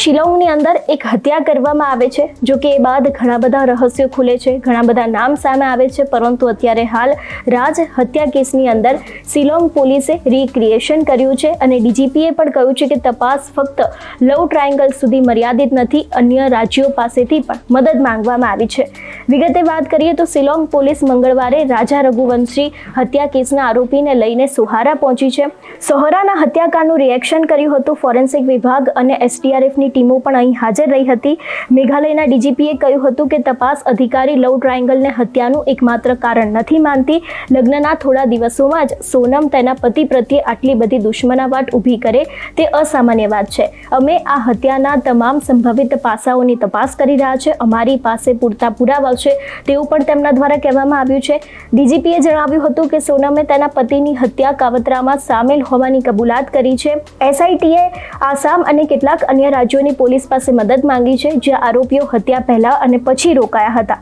શિલોંગની અંદર એક હત્યા કરવામાં આવે છે, જો કે એ બાદ ઘણા બધા રહસ્યો ખુલે છે, ઘણા બધા નામ સામે આવે છે, પરંતુ અત્યારે હાલ રાજ હત્યા કેસની અંદર શિલોંગ પોલીસે રિક્રિએશન કર્યું છે અને ડીજીપીએ પણ કહ્યું છે કે તપાસ ફક્ત લવ ટ્રાયેંગલ સુધી મર્યાદિત નથી, અન્ય રાજ્યો પાસેથી પણ મદદ માંગવામાં આવી છે. વિગતે વાત કરીએ તો સિલોંગ પોલીસ મંગળવારે રાજા રઘુવંશી હત્યા કેસના આરોપીને લઈને સુહારા પહોંચી છે. સોહરાના હત્યાકાંડનું રિએક્શન કર્યું હતું. ફોરેન્સિક વિભાગ અને એસટીઆરએફની ટીમો પણ અહીં હાજર રહી હતી. મેઘાલયના ડીજીપીએ કહ્યું હતું કે તપાસ અધિકારી લવ ટ્રાયેંગલને હત્યાનું એકમાત્ર કારણ નથી માનતી. લગ્નના થોડા દિવસોમાં જ સોનમ તેના પતિ પ્રત્યે આટલી બધી દુશ્મનાવાટ ઊભી કરે તે અસામાન્ય વાત છે. અમે આ હત્યાના તમામ સંભવિત પાસાઓની તપાસ કરી રહ્યા છે. અમારી પાસે પૂરતા પુરાવા છે તેવું પણ તેમના દ્વારા કહેવામાં આવ્યું છે. ડીજીપીએ જણાવ્યું હતું કે સોનમે તેના પતિની હત્યા કાવતરામાં સામેલ હોવાની કબૂલાત કરી છે. એસઆઈટીએ આસામ અને કેટલાક અન્ય રાજ્યોની પોલીસ પાસે મદદ માંગી છે, જ્યાં આરોપીઓ હત્યા પહેલા અને પછી રોકાયા હતા.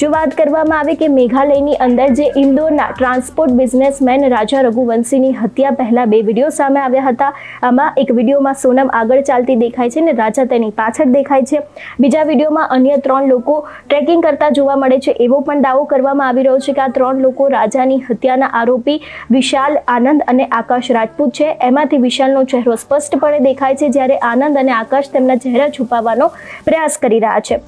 જો વાત કરવામાં આવે કે મેઘાલયની અંદર જે ઇન્દોરના ટ્રાન્સપોર્ટ બિઝનેસમેન રાજા રઘુવંશીની હત્યા પહેલા બે વીડિયો સામે આવ્યા હતા. આમાં એક વિડીયોમાં સોનમ આગળ ચાલતી દેખાય છે ને રાજા તેની પાછળ દેખાય છે. બીજા વિડીયોમાં અન્ય ત્રણ લોકો ટ્રેકિંગ કરતા જોવા મળે છે એવો પણ દાવો કરવામાં આવી રહ્યો છે કે આ ત્રણ લોકો રાજાની હત્યાના આરોપી વિશાલ, આનંદ અને આકાશ રાજપૂત છે. એમાંથી વિશાલનો ચહેરો સ્પષ્ટપણે દેખાય છે જ્યારે આનંદ અને આકાશ તેમના ચહેરા છુપાવવાનો પ્રયાસ કરી રહ્યા છે.